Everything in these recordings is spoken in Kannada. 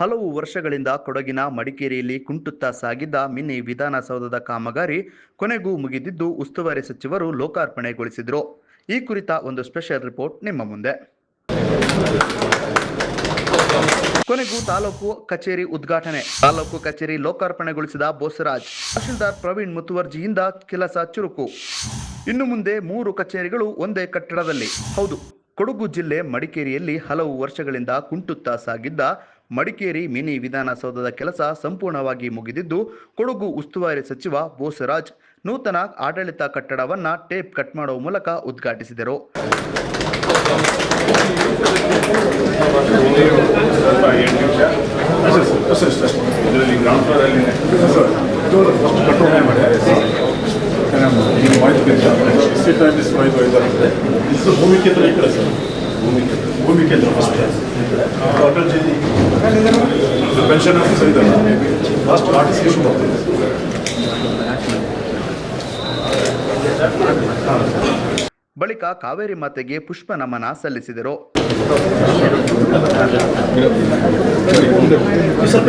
ಹಲವು ವರ್ಷಗಳಿಂದ ಕೊಡಗಿನ ಮಡಿಕೇರಿಯಲ್ಲಿ ಕುಂಟುತ್ತಾ ಸಾಗಿದ್ದ ಮಿನಿ ವಿಧಾನಸೌಧದ ಕಾಮಗಾರಿ ಕೊನೆಗೂ ಮುಗಿದಿದ್ದು ಉಸ್ತುವಾರಿ ಸಚಿವರು ಲೋಕಾರ್ಪಣೆಗೊಳಿಸಿದರು. ಈ ಕುರಿತ ಒಂದು ಸ್ಪೆಷಲ್ ರಿಪೋರ್ಟ್ ನಿಮ್ಮ ಮುಂದೆ. ಕೊನೆಗೂ ತಾಲೂಕು ಕಚೇರಿ ಉದ್ಘಾಟನೆ. ತಾಲೂಕು ಕಚೇರಿ ಲೋಕಾರ್ಪಣೆಗೊಳಿಸಿದ ಬೋಸರಾಜ್, ತಹಶೀಲ್ದಾರ್ ಪ್ರವೀಣ್ ಮುತುವರ್ಜಿಯಿಂದ ಕೆಲಸ ಚುರುಕು. ಇನ್ನು ಮುಂದೆ ಮೂರು ಕಚೇರಿಗಳು ಒಂದೇ ಕಟ್ಟಡದಲ್ಲಿ. ಹೌದು, ಕೊಡಗು ಜಿಲ್ಲೆ ಮಡಿಕೇರಿಯಲ್ಲಿ ಹಲವು ವರ್ಷಗಳಿಂದ ಕುಂಟುತ್ತಾ ಸಾಗಿದ್ದ ಮಡಿಕೇರಿ ಮಿನಿ ವಿಧಾನಸೌಧದ ಕೆಲಸ ಸಂಪೂರ್ಣವಾಗಿ ಮುಗಿದಿದ್ದು ಕೊಡಗು ಉಸ್ತುವಾರಿ ಸಚಿವ ಬೋಸರಾಜ್ ನೂತನ ಆಡಳಿತ ಕಟ್ಟಡವನ್ನ ಟೇಪ್ ಕಟ್ ಮಾಡುವ ಮೂಲಕ ಉದ್ಘಾಟಿಸಿದರು ಭೂಮಿ ಪೆನ್ಷನ್ ಆಫೀಸರ್ ಬಳಿಕ ಕಾವೇರಿ ಮಾತೆಗೆ ಪುಷ್ಪ ನಮನ ಸಲ್ಲಿಸಿದರು. ಸ್ವಲ್ಪ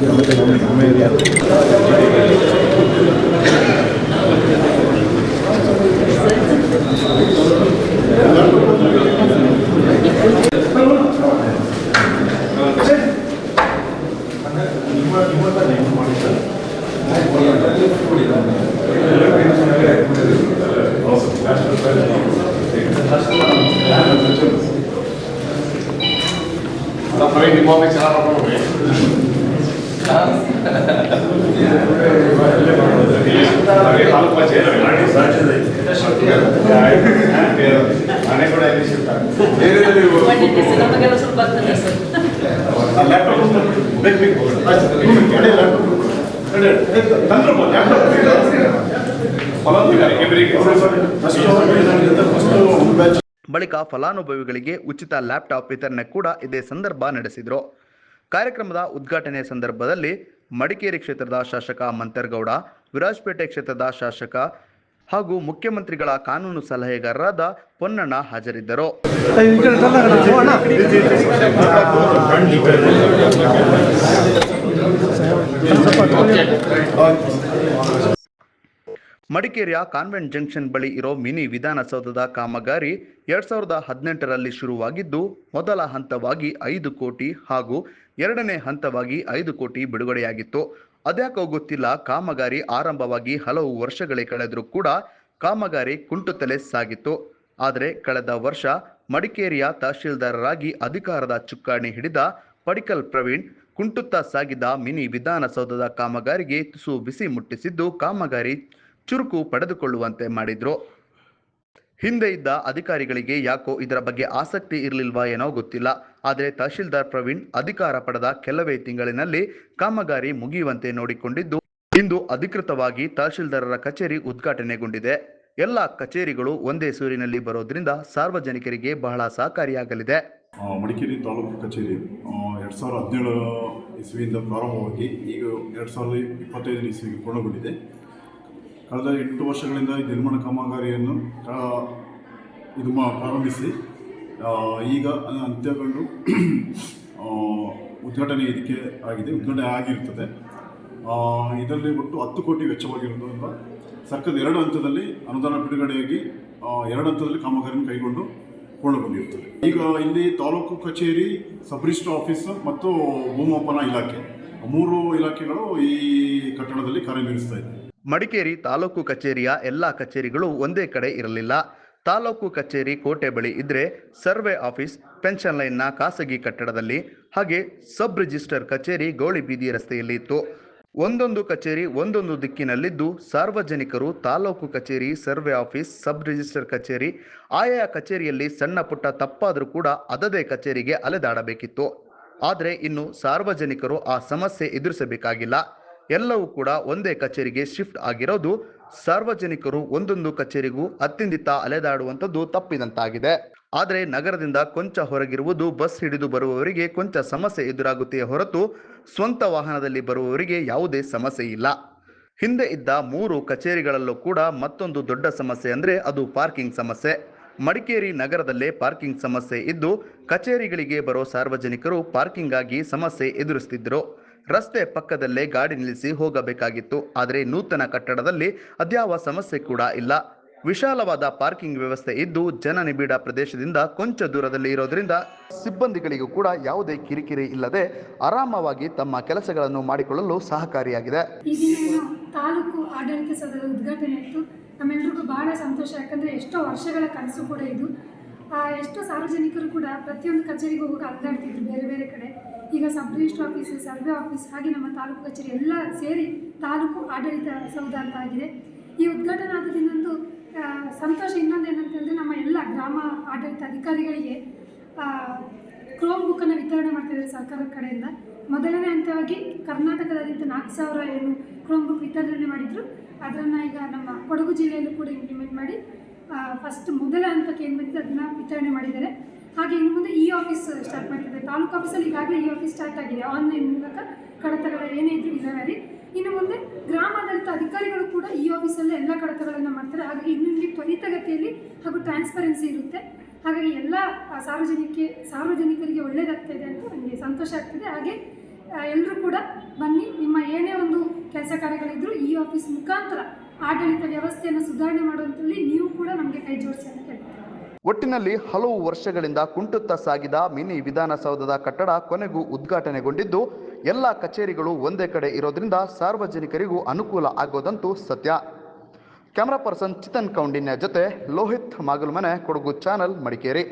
ಬಂದು ಏನೋ ದೀಪ ಅದೇ ಹಿಂದೆ ಬನ್ನಿ. ಬಳಿಕ ಫಲಾನುಭವಿಗಳಿಗೆ ಉಚಿತ ಲ್ಯಾಪ್ಟಾಪ್ ವಿತರಣೆ ಕೂಡ ಇದೇ ಸಂದರ್ಭ ನಡೆಸಿದರು. ಕಾರ್ಯಕ್ರಮದ ಉದ್ಘಾಟನೆ ಸಂದರ್ಭದಲ್ಲಿ ಮಡಿಕೇರಿ ಕ್ಷೇತ್ರದ ಶಾಸಕ ಮಂತರ್ಗೌಡ, ವಿರಾಜಪೇಟೆ ಕ್ಷೇತ್ರದ ಶಾಸಕ ಹಾಗೂ ಮುಖ್ಯಮಂತ್ರಿಗಳ ಕಾನೂನು ಸಲಹೆಗಾರರಾದ ಪೊನ್ನಣ್ಣ ಹಾಜರಿದ್ದರು. ಮಡಿಕೇರಿಯ ಕಾನ್ವೆಂಟ್ ಜಂಕ್ಷನ್ ಬಳಿ ಇರೋ ಮಿನಿ ವಿಧಾನಸೌಧದ ಕಾಮಗಾರಿ ಎರಡ್ ಸಾವಿರದ ಹದಿನೆಂಟರಲ್ಲಿ ಶುರುವಾಗಿದ್ದು, ಮೊದಲ ಹಂತವಾಗಿ ಐದು ಕೋಟಿ ಹಾಗೂ ಎರಡನೇ ಹಂತವಾಗಿ ಐದು ಕೋಟಿ ಬಿಡುಗಡೆಯಾಗಿತ್ತು. ಅದ್ಯಾಕೋ ಗೊತ್ತಿಲ್ಲ, ಕಾಮಗಾರಿ ಆರಂಭವಾಗಿ ಹಲವು ವರ್ಷಗಳೇ ಕಳೆದರೂ ಕೂಡ ಕಾಮಗಾರಿ ಕುಂಟುತ್ತಲೇ ಸಾಗಿತ್ತು. ಆದರೆ ಕಳೆದ ವರ್ಷ ಮಡಿಕೇರಿಯ ತಹಶೀಲ್ದಾರರಾಗಿ ಅಧಿಕಾರದ ಚುಕ್ಕಾಣಿ ಹಿಡಿದ ಪಡಿಕಲ್ ಪ್ರವೀಣ್ ಕುಂಟುತ್ತಾ ಸಾಗಿದ ಮಿನಿ ವಿಧಾನಸೌಧದ ಕಾಮಗಾರಿಗೆ ತುಸು ಬಿಸಿ ಮುಟ್ಟಿಸಿದ್ದು, ಕಾಮಗಾರಿ ಚುರುಕು ಪಡೆದುಕೊಳ್ಳುವಂತೆ ಮಾಡಿದ್ರು. ಹಿಂದೆ ಇದ್ದ ಅಧಿಕಾರಿಗಳಿಗೆ ಯಾಕೋ ಇದರ ಬಗ್ಗೆ ಆಸಕ್ತಿ ಇರಲಿಲ್ವಾ ಏನೋ ಗೊತ್ತಿಲ್ಲ. ಆದರೆ ತಹಶೀಲ್ದಾರ್ ಪ್ರವೀಣ್ ಅಧಿಕಾರ ಪಡೆದ ಕೆಲವೇ ತಿಂಗಳಿನಲ್ಲಿ ಕಾಮಗಾರಿ ಮುಗಿಯುವಂತೆ ನೋಡಿಕೊಂಡಿದ್ದು, ಇಂದು ಅಧಿಕೃತವಾಗಿ ತಹಶೀಲ್ದಾರರ ಕಚೇರಿ ಉದ್ಘಾಟನೆಗೊಂಡಿದೆ. ಎಲ್ಲ ಕಚೇರಿಗಳು ಒಂದೇ ಸೂರಿನಲ್ಲಿ ಬರೋದ್ರಿಂದ ಸಾರ್ವಜನಿಕರಿಗೆ ಬಹಳ ಸಹಕಾರಿಯಾಗಲಿದೆ. ಮಡಿಕೇರಿ ತಾಲೂಕು ಕಚೇರಿ ಎರಡು ಸಾವಿರದ ಹದಿನೇಳು ಇಸ್ವಿಯಿಂದ ಪ್ರಾರಂಭವಾಗಿ ಈಗ ಎರಡು ಸಾವಿರದ ಇಪ್ಪತ್ತೈದನೇ ಇಸ್ವಿಗೆ ಪೂರ್ಣಗೊಂಡಿದೆ. ಕಳೆದ ಎಂಟು ವರ್ಷಗಳಿಂದ ಈ ನಿರ್ಮಾಣ ಕಾಮಗಾರಿಯನ್ನು ಇದು ಮಾ, ಪ್ರಾರಂಭಿಸಿ. ಈಗ ಈಗ ಅಂತ್ಯಗೊಂಡು ಉದ್ಘಾಟನೆ ಇದಕ್ಕೆ ಆಗಿದೆ, ಉದ್ಘಾಟನೆ ಆಗಿರ್ತದೆ. ಇದರಲ್ಲಿ ಒಟ್ಟು ಹತ್ತು ಕೋಟಿ ವೆಚ್ಚವಾಗಿರೋದ್ರಿಂದ ಸರ್ಕಾರದ ಎರಡು ಹಂತದಲ್ಲಿ ಅನುದಾನ ಬಿಡುಗಡೆಯಾಗಿ ಎರಡು ಹಂತದಲ್ಲಿ ಕಾಮಗಾರಿಯನ್ನು ಕೈಗೊಂಡು ಪೂರ್ಣಗೊಂಡಿರುತ್ತದೆ ಈಗ ಇಲ್ಲಿ ತಾಲೂಕು ಕಚೇರಿ ಸಬ್ ರಿಜಿಸ್ಟರ್ ಆಫೀಸ್ ಮತ್ತು ಭೂಮಾಪನ ಇಲಾಖೆ ಮೂರು ಇಲಾಖೆಗಳು ಈ ಕಟ್ಟಡದಲ್ಲಿ ಕಾರ್ಯನಿರ್ವಹಿಸ್ತಾ ಇದೆ ಮಡಿಕೇರಿ ತಾಲೂಕು ಕಚೇರಿಯ ಎಲ್ಲ ಕಚೇರಿಗಳು ಒಂದೇ ಕಡೆ ಇರಲಿಲ್ಲ. ತಾಲೂಕು ಕಚೇರಿ ಕೋಟೆ ಬಳಿ ಇದ್ರೆ ಸರ್ವೆ ಆಫೀಸ್, ಪೆನ್ಷನ್ ಲೈನ್ನ ಖಾಸಗಿ ಕಟ್ಟಡದಲ್ಲಿ. ಹಾಗೆ ಸಬ್ ರಿಜಿಸ್ಟರ್ ಕಚೇರಿ ಗೌಳಿಬೀದಿ ರಸ್ತೆಯಲ್ಲಿ ಇತ್ತು ಒಂದೊಂದು ಕಚೇರಿ ಒಂದೊಂದು ದಿಕ್ಕಿನಲ್ಲಿದ್ದು ಸಾರ್ವಜನಿಕರು ತಾಲೂಕು ಕಚೇರಿ, ಸರ್ವೆ ಆಫೀಸ್, ಸಬ್ ರಿಜಿಸ್ಟರ್ ಕಚೇರಿ, ಆಯಾ ಕಚೇರಿಯಲ್ಲಿ ಸಣ್ಣ ಪುಟ್ಟ ತಪ್ಪಾದರೂ ಕೂಡ ಅದದೇ ಕಚೇರಿಗೆ ಅಲೆದಾಡಬೇಕಿತ್ತು. ಆದರೆ ಇನ್ನು ಸಾರ್ವಜನಿಕರು ಆ ಸಮಸ್ಯೆ ಎದುರಿಸಬೇಕಾಗಿಲ್ಲ. ಎಲ್ಲವೂ ಕೂಡ ಒಂದೇ ಕಚೇರಿಗೆ ಶಿಫ್ಟ್ ಆಗಿರೋದು. ಸಾರ್ವಜನಿಕರು ಒಂದೊಂದು ಕಚೇರಿಗೂ ಅತ್ತಿಂದಿತ್ತ ಅಲೆದಾಡುವಂಥದ್ದು ತಪ್ಪಿದಂತಾಗಿದೆ ಆದರೆ ನಗರದಿಂದ ಕೊಂಚ ಹೊರಗಿರುವುದು ಬಸ್ ಹಿಡಿದು ಬರುವವರಿಗೆ ಕೊಂಚ ಸಮಸ್ಯೆ ಎದುರಾಗುತ್ತೆಯೇ ಹೊರತು ಸ್ವಂತ ವಾಹನದಲ್ಲಿ ಬರುವವರಿಗೆ ಯಾವುದೇ ಸಮಸ್ಯೆ ಇಲ್ಲ. ಹಿಂದೆ ಇದ್ದ ಮೂರು ಕಚೇರಿಗಳಲ್ಲೂ ಕೂಡ ಮತ್ತೊಂದು ದೊಡ್ಡ ಸಮಸ್ಯೆ ಅಂದರೆ ಅದು ಪಾರ್ಕಿಂಗ್ ಸಮಸ್ಯೆ. ಮಡಿಕೇರಿ ನಗರದಲ್ಲೇ ಪಾರ್ಕಿಂಗ್ ಸಮಸ್ಯೆ ಇದ್ದು ಕಚೇರಿಗಳಿಗೆ ಬರೋ ಸಾರ್ವಜನಿಕರು ಪಾರ್ಕಿಂಗಾಗಿ ಸಮಸ್ಯೆ ಎದುರಿಸ್ತಿದ್ದರು ರಸ್ತೆ ಪಕ್ಕದಲ್ಲೇ ಗಾಡಿ ನಿಲ್ಲಿಸಿ ಹೋಗಬೇಕಾಗಿತ್ತು. ಆದರೆ ನೂತನ ಕಟ್ಟಡದಲ್ಲಿ ಅದ್ಯಾವ ಸಮಸ್ಯೆ ಕೂಡ ಇಲ್ಲ. ವಿಶಾಲವಾದ ಪಾರ್ಕಿಂಗ್ ವ್ಯವಸ್ಥೆ ಇದ್ದು ಜನನಿಬಿಡ ಪ್ರದೇಶದಿಂದ ಕೊಂಚ ದೂರದಲ್ಲಿ ಇರೋದ್ರಿಂದ ಸಿಬ್ಬಂದಿಗಳಿಗೂ ಕೂಡ ಯಾವುದೇ ಕಿರಿಕಿರಿ ಇಲ್ಲದೆ ಆರಾಮವಾಗಿ ತಮ್ಮ ಕೆಲಸಗಳನ್ನು ಮಾಡಿಕೊಳ್ಳಲು ಸಹಕಾರಿಯಾಗಿದೆ. ಈ ತಾಲೂಕು ಆಡಳಿತ ಸದನ ಉದ್ಘಾಟನೆ ಇತ್ತು. ನಮ್ಮೆಲ್ರಿಗೂ ಬಹಳ ಸಂತೋಷ. ಯಾಕಂದ್ರೆ ಎಷ್ಟೋ ವರ್ಷಗಳ ಕನಸು ಕೂಡ ಇದು. ಆ, ಎಷ್ಟೋ ಸಾರ್ವಜನಿಕರು ಕೂಡ ಪ್ರತಿಯೊಂದು ಕಚೇರಿಗೂ ಹೋಗಿ ಅಲ್ದಾಡ್ತಿದ್ರು ಬೇರೆ ಬೇರೆ ಕಡೆ. ಈಗ sub register office survey office ಹಾಗೆ ನಮ್ಮ ತಾಲೂಕು ಕಚೇರಿ ಎಲ್ಲ ಸೇರಿ ತಾಲೂಕು ಆಡಳಿತ ಸೌಧ ಅಂತ ಆಗಿದೆ. ಈ ಉದ್ಘಾಟನೆ ಆದ ದಿನಂದು ಸಂತೋಷ ಇನ್ನೊಂದು ಏನಂತಂದರೆ ನಮ್ಮ ಎಲ್ಲ ಗ್ರಾಮ ಆಡಳಿತ ಅಧಿಕಾರಿಗಳಿಗೆ ಕ್ರೋಮ್ ಬುಕ್ಕನ್ನು ವಿತರಣೆ ಮಾಡ್ತಿದ್ದಾರೆ ಸರ್ಕಾರದ ಕಡೆಯಿಂದ. ಮೊದಲನೇ ಹಂತವಾಗಿ ಕರ್ನಾಟಕದಾದ್ಯಂತ ನಾಲ್ಕು ಸಾವಿರ ಏನು ಕ್ರೋಮ್ ಬುಕ್ ವಿತರಣೆ ಮಾಡಿದರು. ಅದನ್ನು ಈಗ ನಮ್ಮ ಕೊಡಗು ಜಿಲ್ಲೆಯಲ್ಲೂ ಕೂಡ ಇಂಪ್ಲಿಮೆಂಟ್ ಮಾಡಿ ಫಸ್ಟ್ ಮೊದಲ ಹಂತಕ್ಕೆ ಏನು ಬಂದಿದೆ, ಅದನ್ನು ವಿತರಣೆ ಮಾಡಿದ್ದಾರೆ. ಹಾಗೆ ಇನ್ನು ಮುಂದೆ ಇ ಆಫೀಸ್ ಸ್ಟಾರ್ಟ್ ಮಾಡಿದ್ದಾರೆ ತಾಲೂಕು ಆಫೀಸಲ್ಲಿ ಈಗಾಗಲೇ ಇ ಆಫೀಸ್ ಸ್ಟಾರ್ಟ್ ಆಗಿದೆ. ಆನ್ಲೈನ್ ಮೂಲಕ ಕಡತಗಳು ಏನೇ ಇದ್ರೂ ಇಲ್ಲವೇ ಇನ್ನು ಮುಂದೆ ಗ್ರಾಮಾಡಳಿತ ಅಧಿಕಾರಿಗಳು ಕೂಡ ಈ ಆಫೀಸಲ್ಲೇ ಎಲ್ಲ ಕಡತಗಳನ್ನು ಮಾಡ್ತಾರೆ. ಹಾಗಾಗಿ ಇನ್ನು ನಿಮಗೆ ತ್ವರಿತಗತಿಯಲ್ಲಿ ಹಾಗೂ ಟ್ರಾನ್ಸ್ಪರೆನ್ಸಿ ಇರುತ್ತೆ. ಹಾಗಾಗಿ ಎಲ್ಲ ಸಾರ್ವಜನಿಕ, ಸಾರ್ವಜನಿಕರಿಗೆ ಒಳ್ಳೆಯದಾಗ್ತಾ ಇದೆ ಅಂತ ನನಗೆ ಸಂತೋಷ ಆಗ್ತಿದೆ. ಹಾಗೆ ಎಲ್ಲರೂ ಕೂಡ ಬನ್ನಿ. ನಿಮ್ಮ ಏನೇ ಒಂದು ಕೆಲಸ ಕಾರ್ಯಗಳಿದ್ದರೂ ಈ ಆಫೀಸ್ ಮುಖಾಂತರ ಆಡಳಿತ ವ್ಯವಸ್ಥೆಯನ್ನು ಸುಧಾರಣೆ ಮಾಡುವಂಥಲ್ಲಿ ನೀವು ಕೂಡ ನಮಗೆ ಕೈ ಜೋಡಿಸಿ ಅಂತ ಒಟ್ಟಿನಲ್ಲಿ ಹಲವು ವರ್ಷಗಳಿಂದ ಕುಂಟುತ್ತಾ ಸಾಗಿದ ಮಿನಿ ವಿಧಾನಸೌಧದ ಕಟ್ಟಡ ಕೊನೆಗೂ ಉದ್ಘಾಟನೆಗೊಂಡಿದ್ದು, ಎಲ್ಲ ಕಚೇರಿಗಳು ಒಂದೇ ಕಡೆ ಇರೋದ್ರಿಂದ ಸಾರ್ವಜನಿಕರಿಗೂ ಅನುಕೂಲ ಆಗೋದಂತೂ ಸತ್ಯ. ಕ್ಯಾಮರಾ ಪರ್ಸನ್ ಚಿತನ್ ಕೌಂಡಿನ್ಯ ಜೊತೆ ಲೋಹಿತ್ ಮಾಗಲ್ಮನೆ ಕೊಡಗು ಚಾನಲ್ ಮಡಿಕೇರಿ.